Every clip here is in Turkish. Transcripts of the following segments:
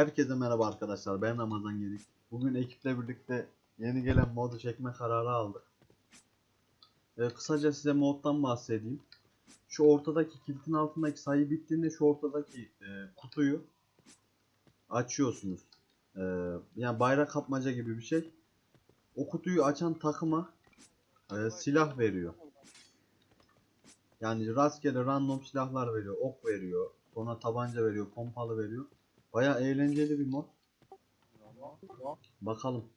Herkese merhaba arkadaşlar. Ben Ramazan Gedik. Bugün ekiple birlikte yeni gelen modu çekme kararı aldık. Ee, kısaca size moddan bahsedeyim. Şu ortadaki kilidin altındaki sayı bittiğinde şu ortadaki e, kutuyu açıyorsunuz. Ee, yani bayrak kapmaca gibi bir şey. O kutuyu açan takıma e, silah veriyor. Yani rastgele random silahlar veriyor. Ok veriyor. Sonra tabanca veriyor. Pompalı veriyor. Baya eğlenceli bir mod. Bakalım.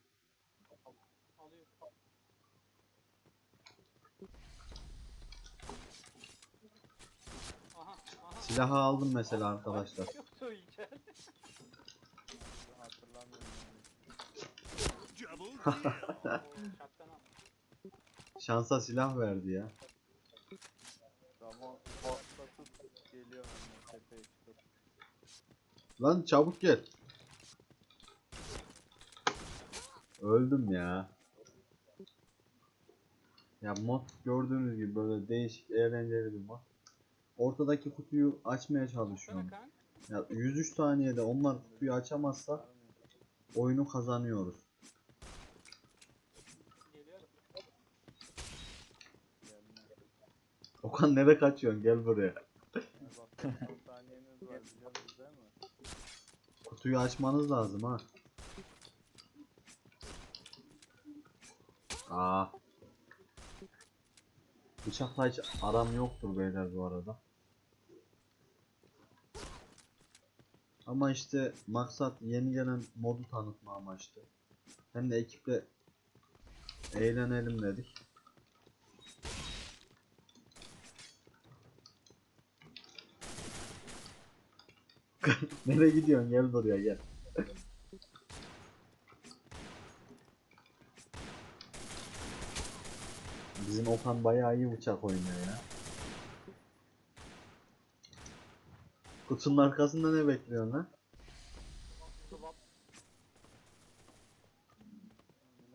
Silahı aldım mesela arkadaşlar. Şansa silah verdi ya. Lan çabuk gel. Öldüm ya. Ya mod gördüğünüz gibi böyle değişik eğlenceli bir mod. Ortadaki kutuyu açmaya çalışıyorum. Ya 103 saniyede onlar kutuyu açamazsa oyunu kazanıyoruz. Okan nereye kaçıyorsun? Gel buraya. Ya Bak 10 saniyeniz var biliyorsunuz değil mi? Kutuyu açmanız lazım ha. Aa. Bıçakla hiç aram yoktur beyler bu arada. Ama işte maksat yeni gelen modu tanıtma amaçlı. Hem de ekiple eğlenelim dedik. Nereye gidiyorsun? Gel buraya gel. Bizim Okan bayağı iyi bıçak oynuyor ya. Kutunun arkasında ne bekliyorsun lan?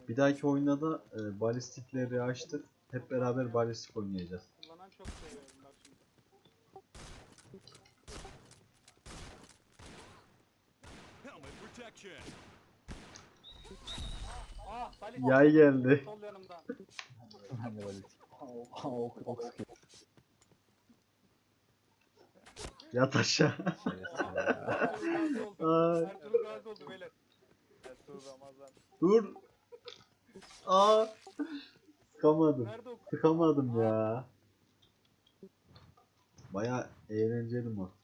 Bir dahaki oyunda da e, balistikleri açtık. Hep beraber balistik oynayacağız. Kullanan çok seviyorum bak şimdi. Helmet protection. Ah Salih. Yay geldi. Sol yanımdan. Ben de böyle ok, ok sıkıyor. Yat aşağı. Şerefsiz ya. Ertuğrul gazi oldu. Ay. Ertuğrul gazi oldu beyler. Ertuğrul Ramazan. Dur. Aa. Sıkamadım. Nerede o? Sıkamadım ya. Baya eğlenceli mod.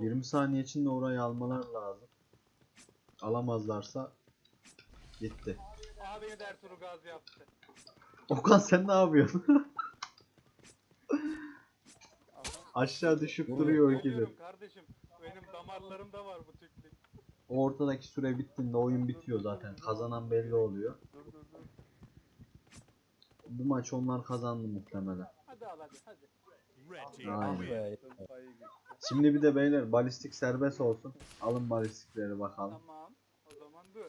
20 saniye içinde orayı almalar lazım. Alamazlarsa gitti. Aha beni de Ertuğrul gazi yaptı. Okan sen ne yapıyorsun? Aşağı düşüp duruyor ikili. Kardeşim. Benim damarlarımda var bu tüplük. O ortadaki süre bittiğinde oyun bitiyor zaten. Kazanan belli oluyor. Dur dur dur. Bu maç onlar kazandı muhtemelen. Hadi al hadi hadi. Şimdi bir de beyler balistik serbest olsun. Alın balistikleri bakalım. Tamam. O zaman dur.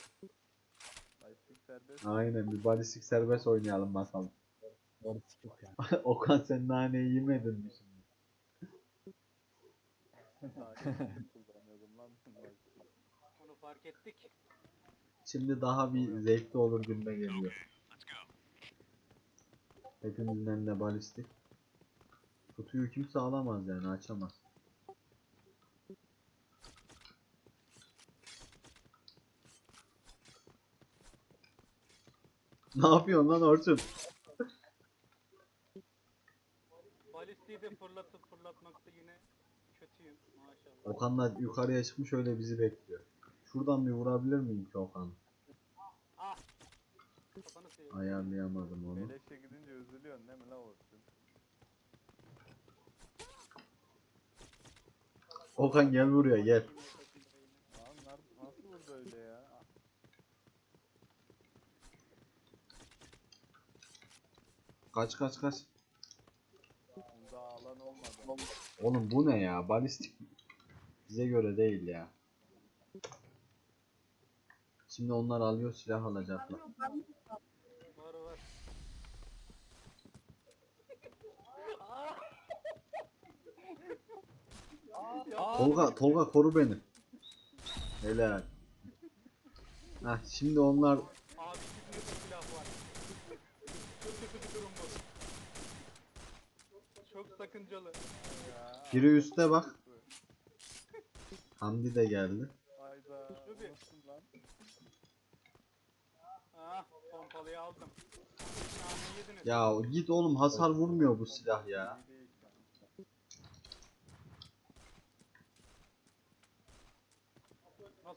Serbest. Aynen bir balistik serbest oynayalım bakalım. Yok. Okan sen naneyi yemedin mi şimdi? Onu fark ettik. Şimdi daha bir zevkli olur günde geliyor. Hepimizin elinde balistik. Kutuyu kimse alamaz yani açamaz. Ne yapıyorsun lan Orçun? Balistiği de fırlatıp fırlatmakta yine kötüyüm maşallah. Okan da yukarıya çıkmış öyle bizi bekliyor. Şuradan bir vurabilir miyim ki Okan? Ah! Seveyim. Ayarlayamadım onu. Beleşe gidince üzülüyorsun değil mi la Orçun? Okan gel buraya gel. Kaç kaç kaç. Bunda. Oğlum bu ne ya? Balistik bize göre değil ya. Şimdi onlar alıyor silah alacaklar. Tolga, Tolga koru beni. Helal. Heh, şimdi onlar Abi de silah var. Çok kötü bir durum bu. Çok sakıncalı. Biri üstte bak. Hamdi de geldi. Hayda. Ah pompalıyı aldım. Ya git oğlum hasar vurmuyor bu silah ya. İyi değil kanka.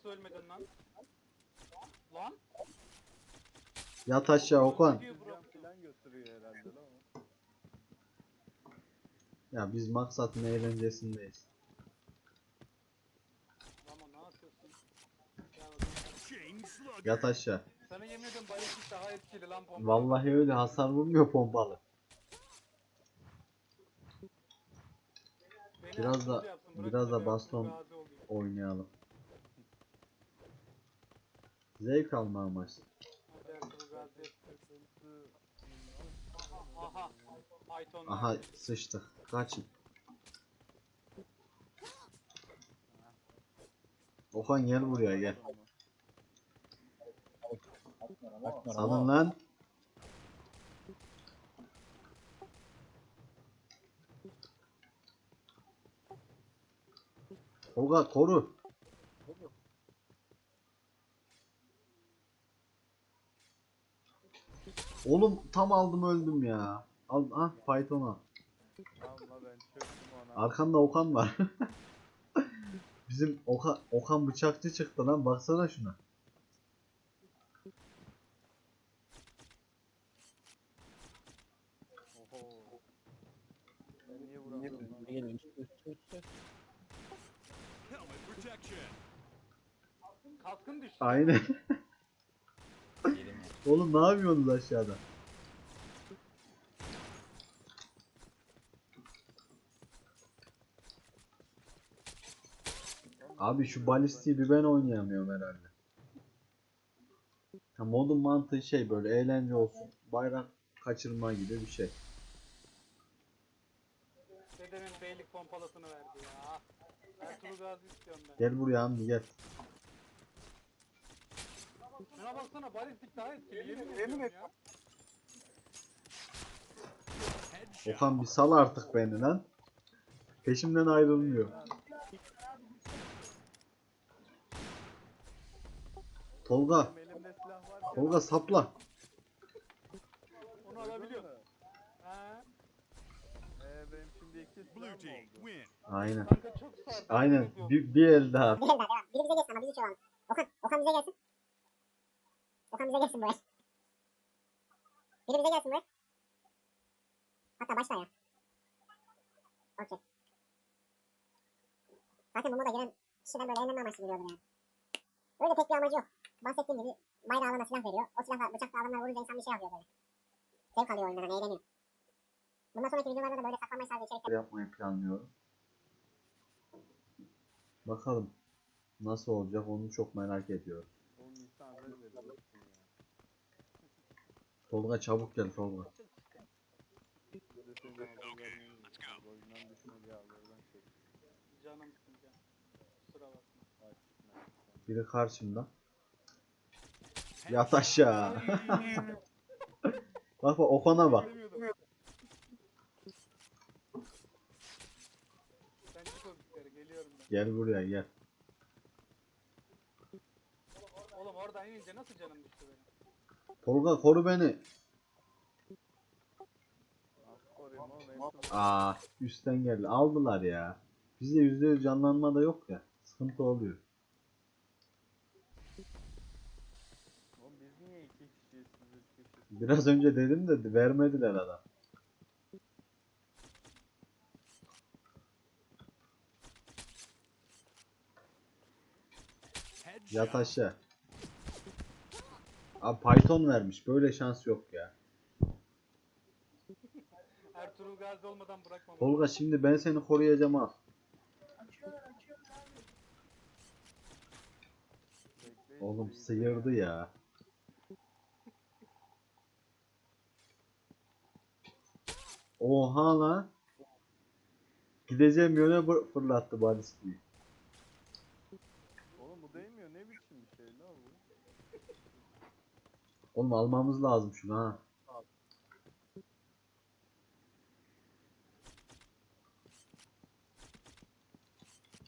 Nasıl ölmedin lan? Lan? Yat aşağı Okan. Götürüyor herhalde lan. Ya biz maksatın eğlencesindeyiz. Ama ne yapıyorsun? Slugger. Yat aşağı. Sana yemin ediyorum balistik daha etkili lan pompa. Vallahi öyle hasar vurmuyor pompalı. Beni biraz da- biraz da baston- olayım. Oynayalım. Zevk alma amaçlı. Aha. Sıçtık. Kaçın. Okan gel buraya gel. Salın lan. Tolga koru. Oğlum tam aldım öldüm ya. Al ah Python'a. Amma ben çöktüm ona. Arkanda Okan var. Bizim Okan, Okan bıçakçı çıktı lan baksana şuna. Oho. Oğlum ne yapıyorsunuz aşağıda? Abi şu balistiği bir ben oynayamıyorum herhalde. Ha, modun mantığı şey böyle eğlence olsun. Bayrak kaçırma gibi bir şey. Dedemin beylik pompalısını verdi ya. Ertuğrul Gazi istiyorum ben. Gel buraya Hamdi gel. Şuna baksana balistik daha etkili. Yemin ya. Headshot. Okan bir sal artık beni lan. Peşimden ayrılmıyor. Tolga. Tolga sapla. Onu win. Aynen. Aynen. yemin. Bir, bir el daha. Bir el daha. Biri bize gelsin ama biz üç olalım. Okan, Okan bize gelsin. Okan bize gelsin buraya. Biri bize gelsin buraya. Hatta başla ya. Okey. Zaten bu moda giren kişiden böyle eğlenme amaçlı giriyordur yani. Öyle pek bir amacı yok. Bahsettiğim gibi bayrağı alana silah veriyor. O silahla bıçakla adamlar vurunca insan bir şey yapıyor böyle. Zevk alıyor oyundan hani eğleniyor. Bundan sonraki videolarda da böyle saklanmayı sadece içerikler yapmayı planlıyorum. Bakalım nasıl olacak onu çok merak ediyorum. Oğlum insan haber veriyor. ya. Tolga çabuk gel Tolga. Bir de senin aldığın yerine Oyundan düşmedi ya. Oradan çektim. Canımsın can. Kusura bakma. Ay, neyse. Biri karşımda. Yat aşağı. bak bak Okan'a bak. Gel buraya gel. Oğlum oradan inince nasıl canım düştü benim? Tolga koru beni. Aa üstten geldi. Aldılar ya. Bizde %100 canlanma da yok ya. Sıkıntı oluyor. Biraz önce dedim de vermediler adam. Yat aşağı. Abi Python vermiş. Böyle şans yok ya. Ertuğrul Gazi olmadan bırakmam. Tolga şimdi ben seni koruyacağım al. Oğlum sıyırdı ya. Oha lan. Gideceğim yöne fır- fırlattı balistiği. Oğlum bu değmiyor ne biçim bir şey la bu? Oğlum almamız lazım şunu ha.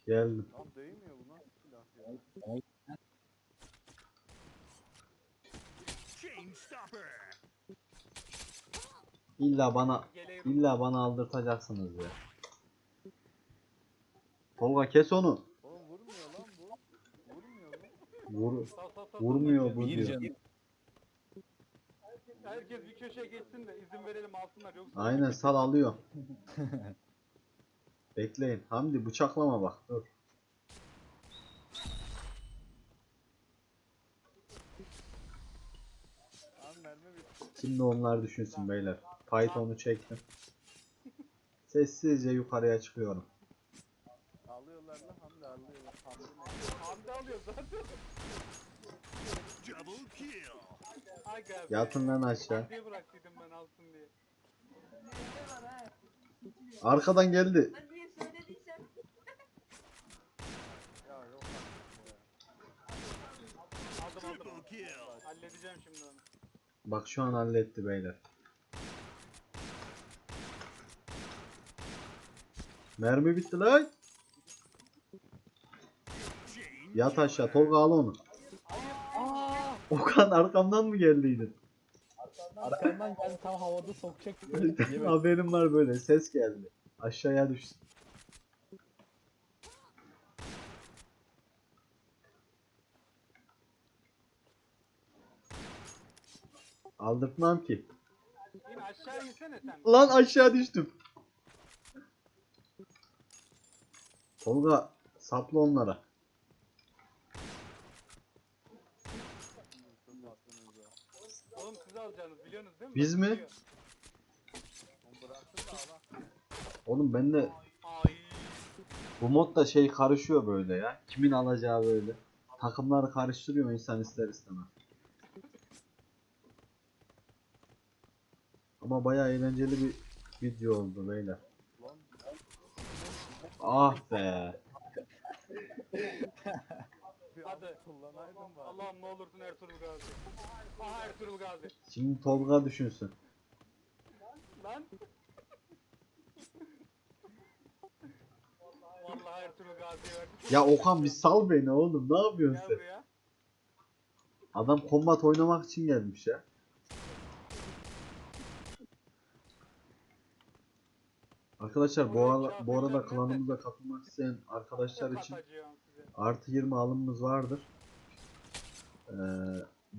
Geldim. Lan değmiyor bu nasıl silah ya? Chain stopper. İlla bana illa bana aldırtacaksınız ya. Tolga kes onu. Oğlum vurmuyor lan bu. Vurmuyor lan. Vur, vurmuyor bu diyor. Herkes bir köşeye geçsin de izin verelim alsınlar yoksa. Aynen sal alıyor. Bekleyin. Hamdi bıçaklama bak. Dur. Şimdi onlar düşünsün beyler. Python'u çektim. Sessizce yukarıya çıkıyorum. Alıyorlar lan Hamdi alıyorlar. Hamdi alıyor zaten. Double kill. Aga be. Yatın lan aşağı. Hamdi'ye bıraktıydım ben alsın diye. Arkadan geldi. Ben niye söylediysem Ya yok artık ya. Aldım aldım. Triple kill. Halledeceğim şimdi onu. Bak şu an halletti beyler. Mermi bitti lan. Yat aşağı. Tolga al onu. Okan arkamdan mı geldiydin? Arkamdan geldi tam havada sokacak. Haberim var böyle. Ses geldi. Aşağıya düştü. Aldırtmam ki. Yine aşağı insene sen. Lan aşağı düştüm. Tolga sapla onlara. Siz alacaksınız biliyorsunuz değil mi? Biz mi? Biliyor. Allah. Oğlum ben de Ay. bu modda şey karışıyor böyle ya. Kimin alacağı böyle. Takımları karıştırıyor insan ister istemez. Ama bayağı eğlenceli bir video oldu beyler. Ah be. Hadi. Allah'ım ne olursun Ertuğrul Gazi. Ertuğrul Gazi. Şimdi Tolga düşünsün. Lan. Vallahi Ertuğrul Gazi'ye verdik. Ya Okan bir sal beni oğlum. Ne yapıyorsun Gel sen? buraya. Adam kombat oynamak için gelmiş ya. Arkadaşlar bu, ara, bu arada klanımıza katılmak isteyen arkadaşlar için size. artı 20 alımımız vardır. Ee,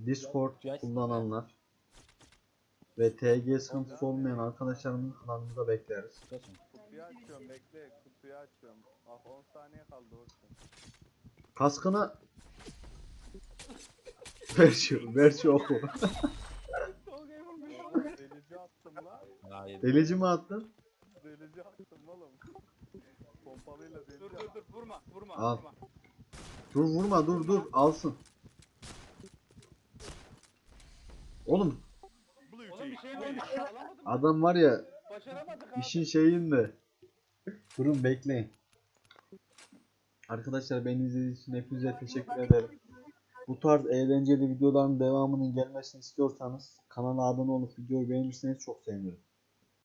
Discord kullananlar ve TG sıkıntısı olmayan arkadaşlarımızı klanımıza bekleriz. Kutuyu açıyorum bekle. Kutuyu açıyorum. Ah 10 saniye kaldı Orçun. Kaskına ver şu, ver şu oku. Delici attım lan. Hayır. Delici mi attın? Delici attım oğlum. Pompalıyla delici Dur dur attım. dur vurma vurma Al. vurma. Dur vurma dur dur alsın. Oğlum bir şey? Alamadım. adam var ya Başaramadık abi. işin şeyinde. Durun bekleyin. Arkadaşlar beni izlediğiniz için hepinize teşekkür ederim. Bu tarz eğlenceli videoların devamının gelmesini istiyorsanız kanala abone olup videoyu beğenirseniz çok sevinirim.